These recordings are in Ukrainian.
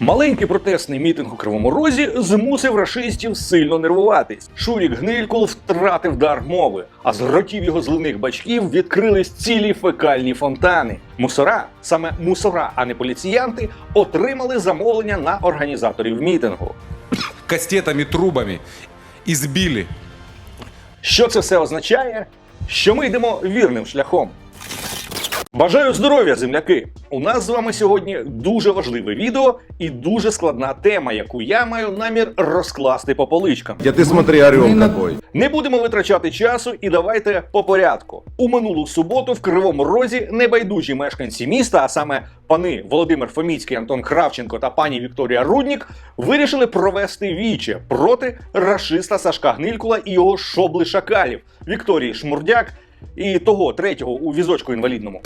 Маленький протестний мітинг у Кривому Розі змусив рашистів сильно нервуватись. Шурік Гнилькул втратив дар мови, а з ротів його зливних бачків відкрились цілі фекальні фонтани. Мусора, саме мусора, а не поліціянти, отримали замовлення на організаторів мітингу. кастетами, трубами избили. Що це все означає? Що ми йдемо вірним шляхом. Бажаю здоров'я, земляки! У нас з вами сьогодні дуже важливе відео і дуже складна тема, яку я маю намір розкласти по поличкам. Я ты смотри, орел какой. Не будемо витрачати часу і давайте по порядку. У минулу суботу в Кривому Розі небайдужі мешканці міста, а саме пани Володимир Фоміцький, Антон Кравченко та пані Вікторія Руднік, вирішили провести віче проти рашиста Сашка Гнилькула і його шобли шакалів Вікторії Шмурдяк і того третього у візочку інвалідному.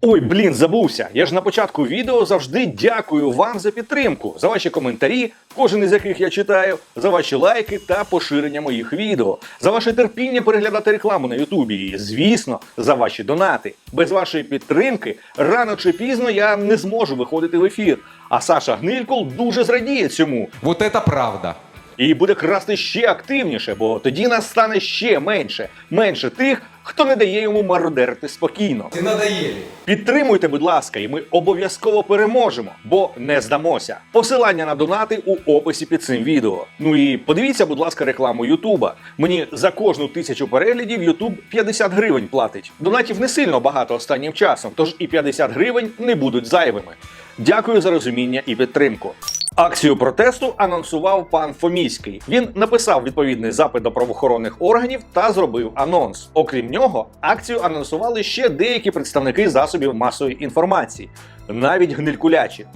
Ой, блін, забувся. Я ж на початку відео завжди дякую вам за підтримку, за ваші коментарі, кожен із яких я читаю, за ваші лайки та поширення моїх відео, за ваше терпіння переглядати рекламу на Ютубі і, звісно, за ваші донати. Без вашої підтримки рано чи пізно я не зможу виходити в ефір. А Саша Гнилькул дуже зрадіє цьому Вот это правда. і буде красти ще активніше, бо тоді нас стане ще менше, менше тих, хто не дає йому мародерити спокійно. Ты надоели. Підтримуйте, будь ласка, і ми обов'язково переможемо, бо не здамося. Посилання на донати у описі під цим відео. Ну і подивіться, будь ласка, рекламу Ютуба. Мені за кожну тисячу переглядів Ютуб 50 гривень платить. Донатів не сильно багато останнім часом, тож і 50 гривень не будуть зайвими. Дякую за розуміння і підтримку. Акцію протесту анонсував пан Фоміський. Він написав відповідний запит до правоохоронних органів та зробив анонс. Окрім нього, акцію анонсували ще деякі представники засобів масової інформації, навіть гнилькулячі.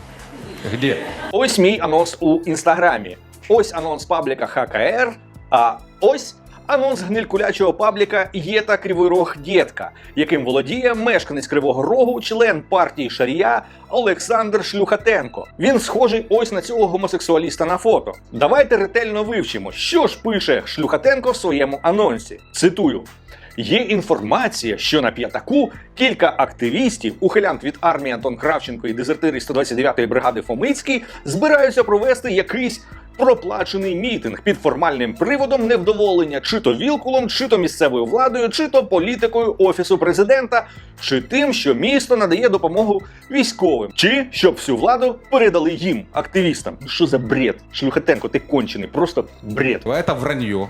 Где? Ось мій анонс у інстаграмі. Ось анонс пабліка ХКР. А ось анонс гнилькулячого пабліка Єта Кривий Рог Дєтка, яким володіє мешканець Кривого Рогу, член партії Шарія Олександр Шлюхатенко. Він схожий ось на цього гомосексуаліста на фото. Давайте ретельно вивчимо, що ж пише Шлюхатенко в своєму анонсі. Цитую. Є інформація, що на п'ятаку кілька активістів, ухилянт від армії Антон Кравченко і дезертири 129-ї бригади Фомицький збираються провести якийсь проплачений мітинг під формальним приводом невдоволення чи то вілкулом, чи то місцевою владою, чи то політикою офісу президента, чи тим, що місто надає допомогу військовим, чи щоб всю владу передали їм, активістам. Ну, Що за бред? Шлюхатенко, ти кончений, просто бред. Это вранье.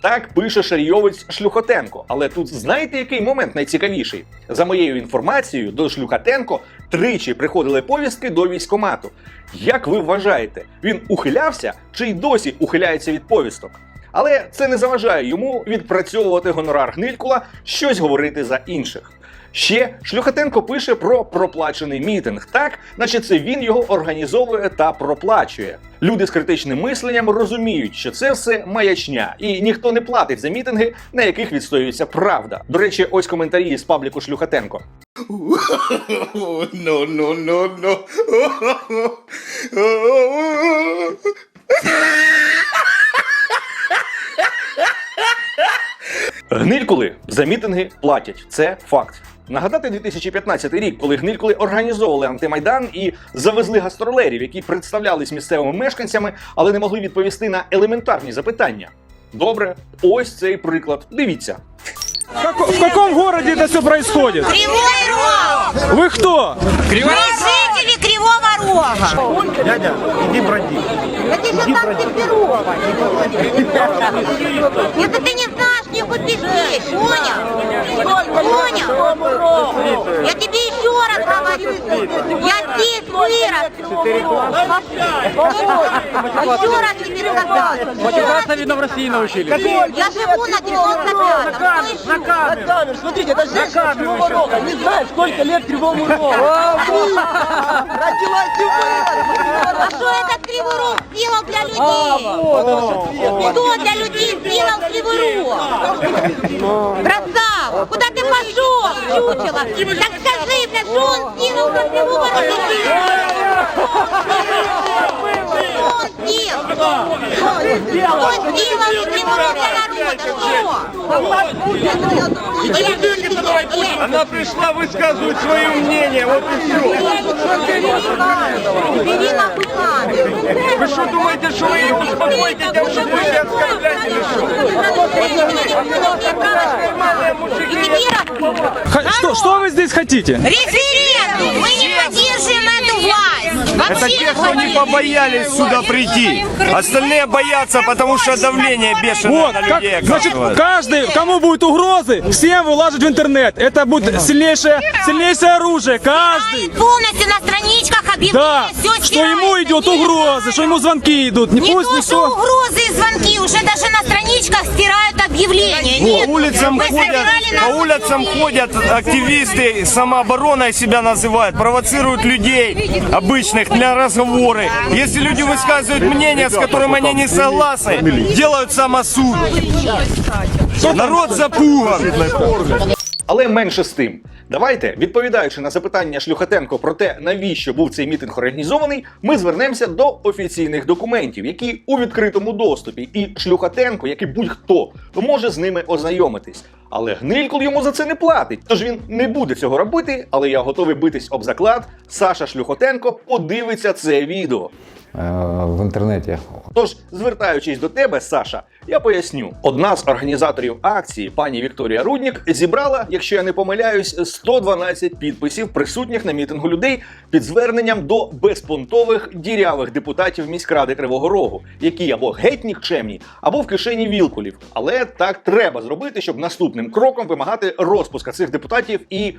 Так пише шарійовець Шлюхотенко. Але тут знаєте, який момент найцікавіший? За моєю інформацією, до Шлюхотенко тричі приходили повістки до військомату. Як ви вважаєте, він ухилявся чи й досі ухиляється від повісток? Але це не заважає йому відпрацьовувати гонорар Гнилькула, щось говорити за інших. Ще Шлюхатенко пише про проплачений мітинг, так наче це він його організовує та проплачує. Люди з критичним мисленням розуміють, що це все маячня, і ніхто не платить за мітинги, на яких відстоюється правда. До речі, ось коментарі з пабліку Шлюхатенко. No, no, no, no. Гнилькули за мітинги платять. Це факт. Нагадати 2015 рік, коли гнилькули організовували антимайдан і завезли гастролерів, які представлялись місцевими мешканцями, але не могли відповісти на елементарні запитання. Добре, ось цей приклад. Дивіться. В како- В каком городе это все происходит? Кривой Рог! Вы кто? Мы жители Кривого Рога! Дядя, иди броди. Это же там Петрова! Это ты не знаешь, не купишь здесь, понял? Понял? Я тебе еще раз говорю, я здесь вырос! Еще раз тебе сказал! Матюкаться, видно, в России научились. Я живу на 95 На камеру. Смотрите, это женщина Кривого Рога. Не знает, сколько лет Кривому Рогу. Родилась и А что этот Кривой Рог сделал для людей? Кто для людей сделал Кривой Рог? Куда ты пошел, чучело? Так скажи, бля, что он сделал Кривого Рога? Что он сделал? Он сделал Рога народа? Что? Она пришла высказывать свое мнение, вот и все. Вы что думаете, что вы ее успокоите тем, что будете оскорблять или что? Что, что вы здесь хотите? референдум. Мы не власть. Это те, кто не побоялись сюда прийти. Остальные боятся, потому что давление бешеное Вот, на как, людей значит, оказывается. каждый, кому будут угрозы, всем выложить в интернет. Это будет сильнейшее, сильнейшее оружие. Каждый. Полностью на страничках объявления Да, все что ему идет угрозы, что ему звонки идут. Не Не пусть то, что никто... угрозы и звонки, уже даже на страничках стирают объявления. По Нет, улицам вы ходят, собирали по улицам ходят активисты, самообороной себя называют, провоцируют людей обычных для разговоры. Если люди высказывают мнение, с которым они не согласны, делают самосуд. Народ запуган. Але менше з тим. Давайте, відповідаючи на запитання Шлюхатенко про те, навіщо був цей мітинг організований, ми звернемося до офіційних документів, які у відкритому доступі. І Шлюхатенко, як і будь-хто, може з ними ознайомитись. Але Гнилькул йому за це не платить, тож він не буде цього робити. Але я готовий битись об заклад. Саша Шлюхотенко подивиться це відео. Э, в интернете. Тож, звертаючись до тебе, Саша, я поясню. Одна з організаторів акції, пані Вікторія Руднік, зібрала, якщо я не помиляюсь, 112 підписів присутніх на мітингу людей під зверненням до безпонтових дірявих депутатів міськради Кривого Рогу, які або геть нікчемні, або в кишені вілкулів. Але так треба зробити, щоб наступним кроком вимагати розпуска цих депутатів і.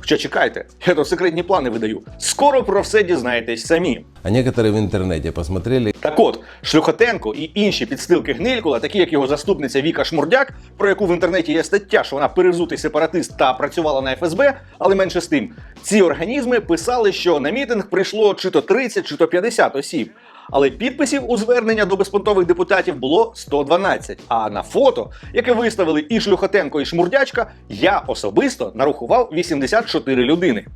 Що чекайте, я то секретні плани видаю. Скоро про все дізнаєтесь самі. А некоторые в интернете посмотрели Так от, Шлюхотенко і інші підстилки Гнилькула, такі як його заступниця Віка Шмурдяк, про яку в інтернеті є стаття, що вона перезутий сепаратист та працювала на ФСБ, але менше з тим, ці організми писали, що на мітинг прийшло чи то 30, чи то 50 осіб. Але підписів у звернення до безпонтових депутатів було 112. А на фото, яке виставили і Шлюхотенко, і Шмурдячка, я особисто нарахував 84 людини.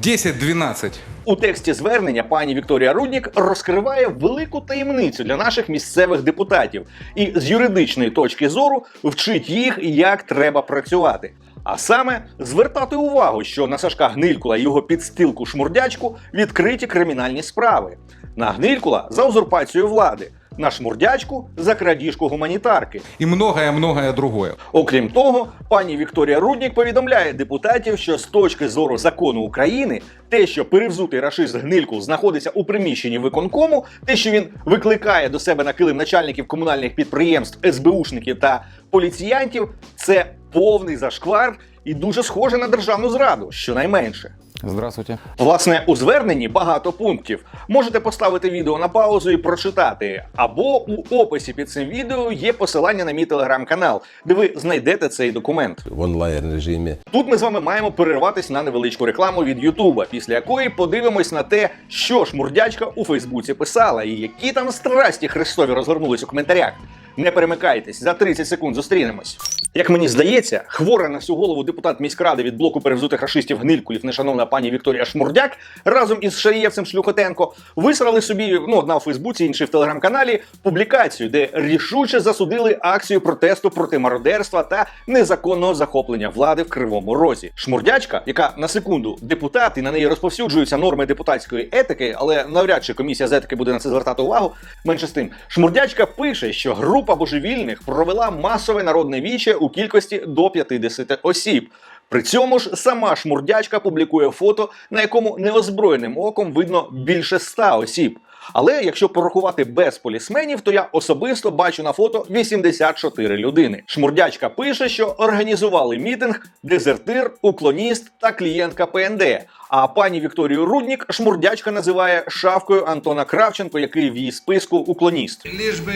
10-12. У тексті звернення пані Вікторія Руднік розкриває велику таємницю для наших місцевих депутатів і з юридичної точки зору вчить їх, як треба працювати. А саме звертати увагу, що на Сашка Гнилькула і його підстилку шмурдячку відкриті кримінальні справи. На Гнилькула за узурпацію влади, на шмурдячку за крадіжку гуманітарки. И многое-многое другое. Окрім того, пані Вікторія Руднік повідомляє депутатів, що з точки зору закону України, те, що перевзутий рашист Гнилькул знаходиться у приміщенні виконкому, те, що він викликає до себе на килим начальників комунальних підприємств, СБУшників та поліціянтів, це повний зашквар і дуже схоже на державну зраду, щонайменше. Здравствуйте. Власне, у зверненні багато пунктів. Можете поставити відео на паузу і прочитати. Або у описі під цим відео є посилання на мій телеграм-канал, де ви знайдете цей документ. в онлайн режиме. Тут ми з вами маємо перерватись на невеличку рекламу від Ютуба, після якої подивимось на те, що ж мурдячка у Фейсбуці писала, і які там страсті Христові розгорнулись у коментарях. Не перемикайтесь, за 30 секунд зустрінемось. Як мені здається, хвора на всю голову депутат міськради від блоку перевзутих рашистів гнилькулів, нешановна пані Вікторія Шмурдяк, разом із Шаєвцем Шлюхотенко висрали собі ну одна у Фейсбуці, інший в телеграм-каналі публікацію, де рішуче засудили акцію протесту проти мародерства та незаконного захоплення влади в Кривому Розі. Шмурдячка, яка на секунду депутат і на неї розповсюджуються норми депутатської етики, але навряд чи комісія з етики буде на це звертати увагу. Менше з тим, Шмурдячка пише, що група божевільних провела масове народне віче у кількості до 50 осіб. При цьому ж сама шмурдячка публікує фото, на якому неозброєним оком видно більше ста осіб. Але якщо порахувати без полісменів, то я особисто бачу на фото 84 людини. Шмурдячка пише, що організували мітинг дезертир, уклоніст та клієнтка ПНД. А пані Вікторію Руднік шмурдячка називає шавкою Антона Кравченко, який в її списку уклоніст. Ліж би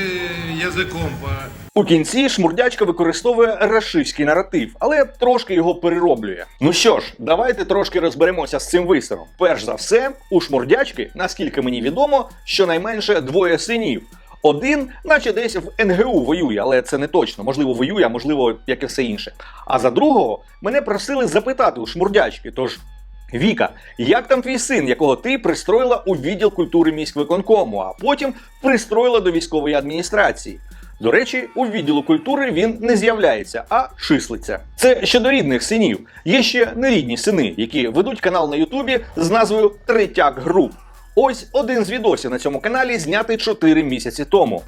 язиком. по... У кінці шмурдячка використовує рашистський наратив, але трошки його перероблює. Ну що ж, давайте трошки розберемося з цим висером. Перш за все, у шмурдячки, наскільки мені відомо, щонайменше двоє синів. Один, наче десь в НГУ воює, але це не точно. Можливо, воює, а можливо, як і все інше. А за другого мене просили запитати у шмурдячки. Тож, Віка, як там твій син, якого ти пристроїла у відділ культури міськвиконкому, а потім пристроїла до військової адміністрації? До речі, у відділу культури він не з'являється, а числиться. Це щодо рідних синів. Є ще нерідні сини, які ведуть канал на Ютубі з назвою Третяк Груп. Ось один з відосів на цьому каналі знятий 4 місяці тому.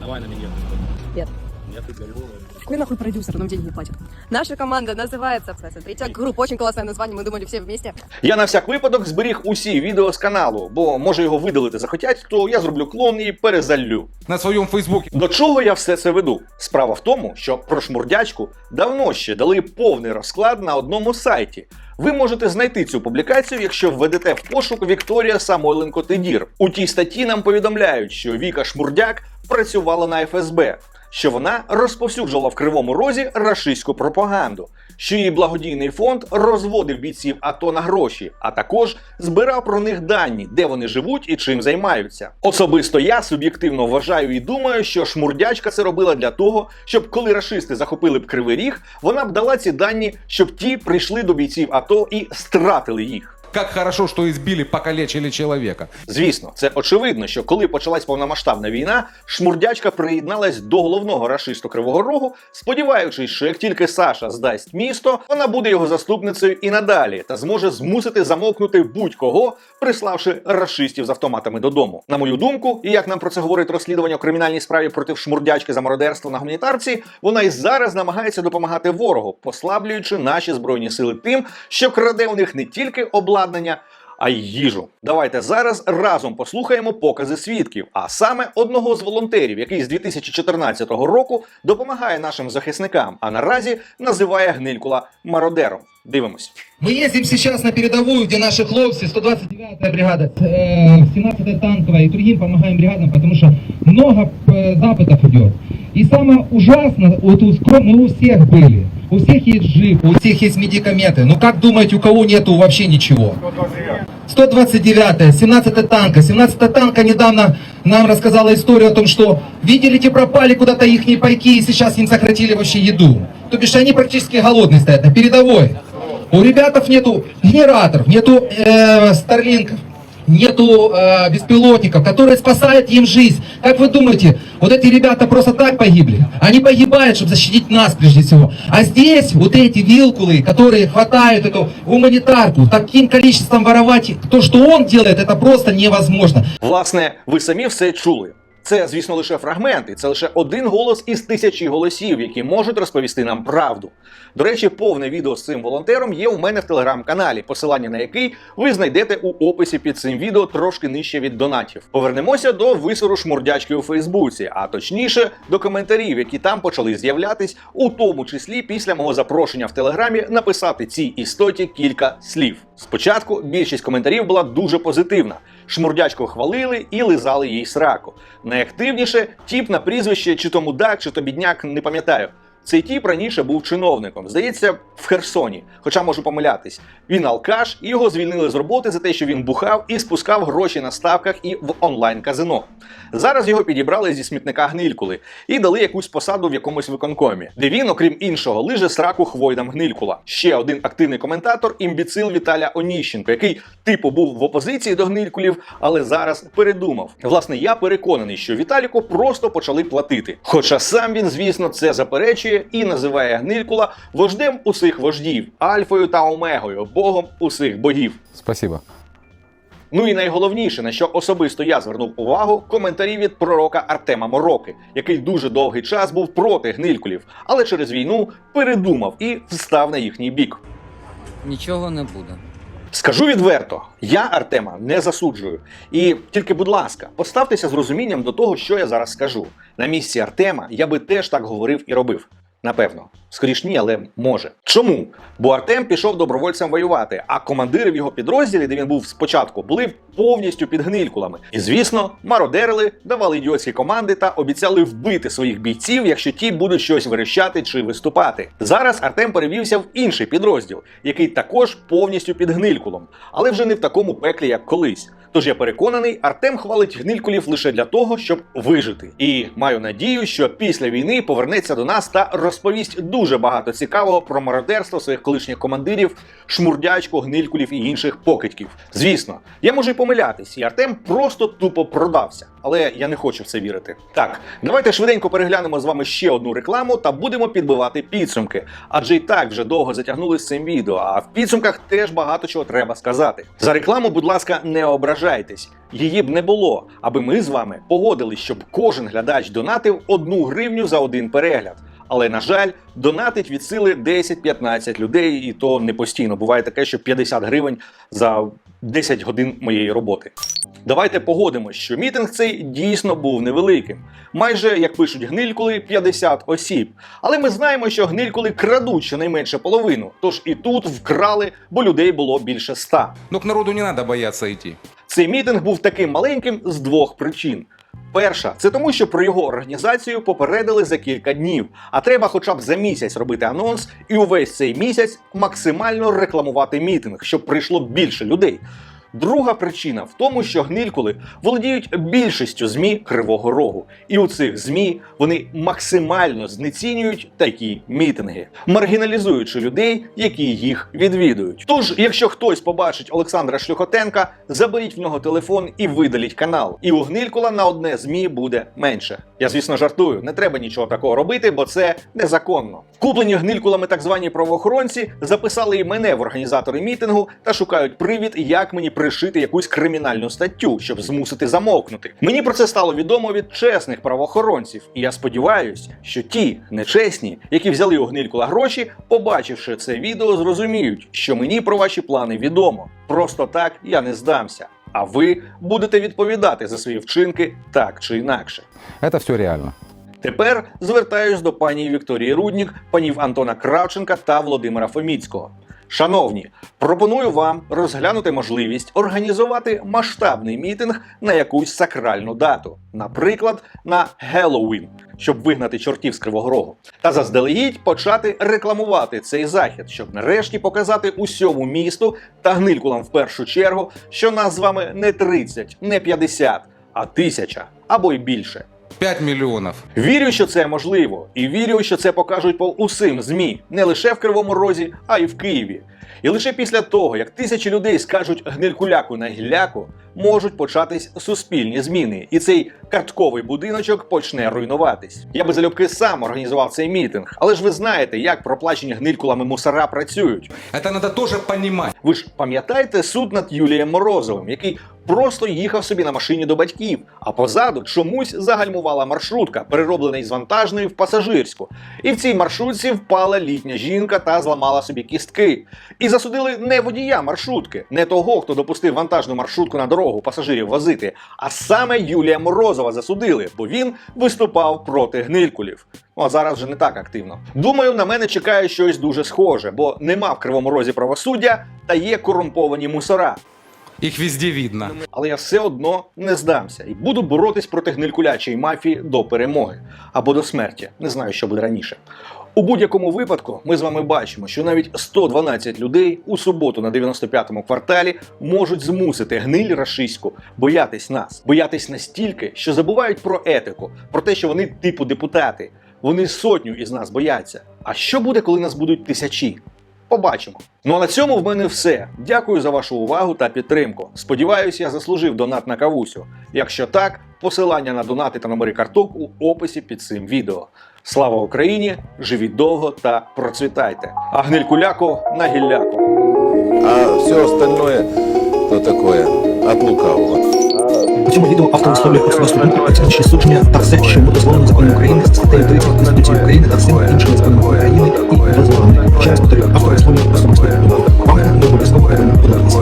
Какой нахуй продюсер, нам деньги не платят. Наша команда называется, кстати, Третьяк Групп. Очень классное название, мы думали все вместе. Я на всяк випадок зберіг усі відео з каналу, бо може його видалити захотять, то я зроблю клон і перезаллю. На своем фейсбуке До чого я все це веду? Справа в тому, що про шмурдячку давно ще дали повний розклад на одному сайті. Ви можете знайти цю публікацію, якщо введете в пошук Вікторія Самойленко Тедір. У тій статті нам повідомляють, що Віка Шмурдяк працювала на ФСБ, що вона розповсюджувала в кривому розі рашистську пропаганду, що її благодійний фонд розводив бійців АТО на гроші, а також збирав про них дані, де вони живуть і чим займаються. Особисто я суб'єктивно вважаю і думаю, що шмурдячка це робила для того, щоб коли рашисти захопили б кривий ріг, вона б дала ці дані, щоб ті прийшли до бійців АТО і стратили їх. Как хорошо, что избили, покалечили человека. Звісно, це очевидно, що коли почалась повномасштабна війна, шмурдячка приєдналась до головного рашисту Кривого Рогу, сподіваючись, що як тільки Саша здасть місто, вона буде його заступницею і надалі та зможе змусити замовкнути будь-кого, приславши рашистів з автоматами додому. На мою думку, і як нам про це говорить розслідування у кримінальній справі проти шмурдячки за мародерство на гуманітарці, вона і зараз намагається допомагати ворогу, послаблюючи наші збройні сили тим, що краде у них не тільки обладнання, а й їжу. Давайте зараз разом послухаємо покази свідків, а саме одного з волонтерів, який з 2014 року допомагає нашим захисникам, а наразі називає Гнилькула мародером. Дивимось. Мы ездим сейчас на передовую, где наши хлопцы, 129-я бригада, э, 17-я танковая и другим помогаем бригадам, потому что много э, запытов идет. И самое ужасное, вот у скромно у всех были. У всех есть джип, у всех есть медикаменты. Ну как думаете, у кого нету вообще ничего? 129-я, 17-я танка. 17-я танка недавно нам рассказала историю о том, что видели, те пропали куда-то их пайки, и сейчас им сократили вообще еду. То бишь они практически голодные стоят на передовой. У ребятов нету генераторов, нету э, старлинков, нету э, беспилотников, которые спасают им жизнь. Как вы думаете, вот эти ребята просто так погибли? Они погибают, чтобы защитить нас прежде всего. А здесь вот эти вилкулы, которые хватают эту гуманитарку, таким количеством воровать, то, что он делает, это просто невозможно. Власне, ви самі все чули. Це, звісно, лише фрагменти, це лише один голос із тисячі голосів, які можуть розповісти нам правду. До речі, повне відео з цим волонтером є у мене в телеграм-каналі, посилання на який ви знайдете у описі під цим відео трошки нижче від донатів. Повернемося до висору шмурдячки у Фейсбуці, а точніше до коментарів, які там почали з'являтись, у тому числі після мого запрошення в телеграмі написати цій істоті кілька слів. Спочатку більшість коментарів була дуже позитивна. Шмурдячку хвалили і лизали їй сраку. Найактивніше тіп на прізвище чи то мудак, чи то бідняк, не пам'ятаю. Цей тіп раніше був чиновником, здається, в Херсоні, хоча можу помилятись. Він алкаш, і його звільнили з роботи за те, що він бухав і спускав гроші на ставках і в онлайн-казино. Зараз його підібрали зі смітника гнилькули і дали якусь посаду в якомусь виконкомі, де він, окрім іншого, лиже сраку хвойдам гнилькула. Ще один активний коментатор імбіцил Віталя Оніщенко, який типу був в опозиції до гнилькулів, але зараз передумав. Власне, я переконаний, що Віталіку просто почали платити. Хоча сам він, звісно, це заперечує і називає гнилькула вождем усіх вождів, альфою та омегою, богом усіх богів. Спасибо. Ну і найголовніше, на що особисто я звернув увагу, коментарі від пророка Артема Мороки, який дуже довгий час був проти гнилькулів, але через війну передумав і встав на їхній бік. Нічого не буде. Скажу відверто, я Артема не засуджую. І тільки, будь ласка, поставтеся з розумінням до того, що я зараз скажу. На місці Артема я би теж так говорив і робив. Напевно, скоріш ні, але може. Чому? Бо Артем пішов добровольцем воювати, а командири в його підрозділі, де він був спочатку, були повністю під гнилькулами. І звісно, мародерили, давали ідіотські команди та обіцяли вбити своїх бійців, якщо ті будуть щось верещати чи виступати. Зараз Артем перевівся в інший підрозділ, який також повністю під гнилькулом, але вже не в такому пеклі, як колись. Тож я переконаний, Артем хвалить гнилькулів лише для того, щоб вижити. І маю надію, що після війни повернеться до нас та розповість дуже багато цікавого про мародерство своїх колишніх командирів, шмурдячку, гнилькулів і інших покидьків. Звісно, я можу й помилятись, і Артем просто тупо продався. Але я не хочу в це вірити. Так, давайте швиденько переглянемо з вами ще одну рекламу та будемо підбивати підсумки. Адже і так вже довго затягнули з цим відео, а в підсумках теж багато чого треба сказати. За рекламу, будь ласка, не ображайтесь. Її б не було, аби ми з вами погодились, щоб кожен глядач донатив одну гривню за один перегляд. Але на жаль, донатить від сили 10-15 людей, і то не постійно. Буває таке, що 50 гривень за 10 годин моєї роботи. Давайте погодимось, що мітинг цей дійсно був невеликим. Майже, як пишуть гнилькули, 50 осіб. Але ми знаємо, що гнилькули крадуть щонайменше половину. Тож і тут вкрали, бо людей було більше 100. Ну, к народу не надо бояться идти. Цей мітинг був таким маленьким з двох причин. Перша це тому, що про його організацію попередили за кілька днів, а треба хоча б за місяць робити анонс і увесь цей місяць максимально рекламувати мітинг, щоб прийшло більше людей. Друга причина в тому, що гнилькули володіють більшістю змі Кривого Рогу, і у цих змі вони максимально знецінюють такі мітинги, маргіналізуючи людей, які їх відвідують. Тож, якщо хтось побачить Олександра Шлюхотенка, заберіть в нього телефон і видаліть канал. І у гнилькула на одне змі буде менше. Я звісно жартую, не треба нічого такого робити, бо це незаконно. Куплені гнилькулами так звані правоохоронці записали і мене в організатори мітингу та шукають привід, як мені пришити якусь кримінальну статтю, щоб змусити замовкнути. Мені про це стало відомо від чесних правоохоронців, і я сподіваюся, що ті нечесні, які взяли у гнилькула гроші, побачивши це відео, зрозуміють, що мені про ваші плани відомо. Просто так я не здамся. А ви будете відповідати за свої вчинки так чи інакше. Это все реально. Тепер звертаюсь до пані Вікторії Руднік, панів Антона Кравченка та Володимира Фоміцького. Шановні, пропоную вам розглянути можливість організувати масштабний мітинг на якусь сакральну дату, наприклад, на Геловін, щоб вигнати чортів з Кривого Рогу, та заздалегідь почати рекламувати цей захід, щоб нарешті показати усьому місту та гнилькулам в першу чергу, що нас з вами не 30, не 50, а тисяча або й більше. 5 мільйонів. Вірю, що це можливо, і вірю, що це покажуть по усім змі, не лише в Кривому Розі, а й в Києві. І лише після того, як тисячі людей скажуть гнилькуляку на гілляку, можуть початись суспільні зміни, і цей картковий будиночок почне руйнуватись. Я би залюбки сам організував цей мітинг, але ж ви знаєте, як проплачені гнилькулами мусора працюють. Это надо тоже понимать. Ви ж пам'ятаєте суд над Юлієм Морозовим, який просто їхав собі на машині до батьків, а позаду чомусь загальмувала маршрутка, перероблена із вантажної в пасажирську. І в цій маршрутці впала літня жінка та зламала собі кістки. І засудили не водія маршрутки, не того, хто допустив вантажну маршрутку на дорогу пасажирів возити, а саме Юлія Морозова засудили, бо він виступав проти гнилькулів. Ну а зараз вже не так активно. Думаю, на мене чекає щось дуже схоже, бо нема в кривому розі правосуддя та є корумповані мусора. Их везде видно. Але я все одно не здамся і буду боротись проти гнилькулячої мафії до перемоги або до смерті. Не знаю, що буде раніше. У будь-якому випадку ми з вами бачимо, що навіть 112 людей у суботу на 95-му кварталі можуть змусити гниль рашиську боятись нас, боятись настільки, що забувають про етику, про те, що вони типу депутати. Вони сотню із нас бояться. А що буде, коли нас будуть тисячі? Побачимо. Ну а на цьому в мене все. Дякую за вашу увагу та підтримку. Сподіваюся, я заслужив донат на кавусю. Якщо так, посилання на донати та номери карток у описі під цим відео. Слава Україні! Живіть довго та процвітайте! А гнилькуляку на гілляку! А все остальное, то такое, от лукавого. У цьому відео автор висловлює особисту думку, оцінюючи судження та все, що йому дозволено законом України, статтею 3 Конституції України та всіма іншими законами України і повторюю, автор висловлює особисту думку. Вам не обов'язково подивитися.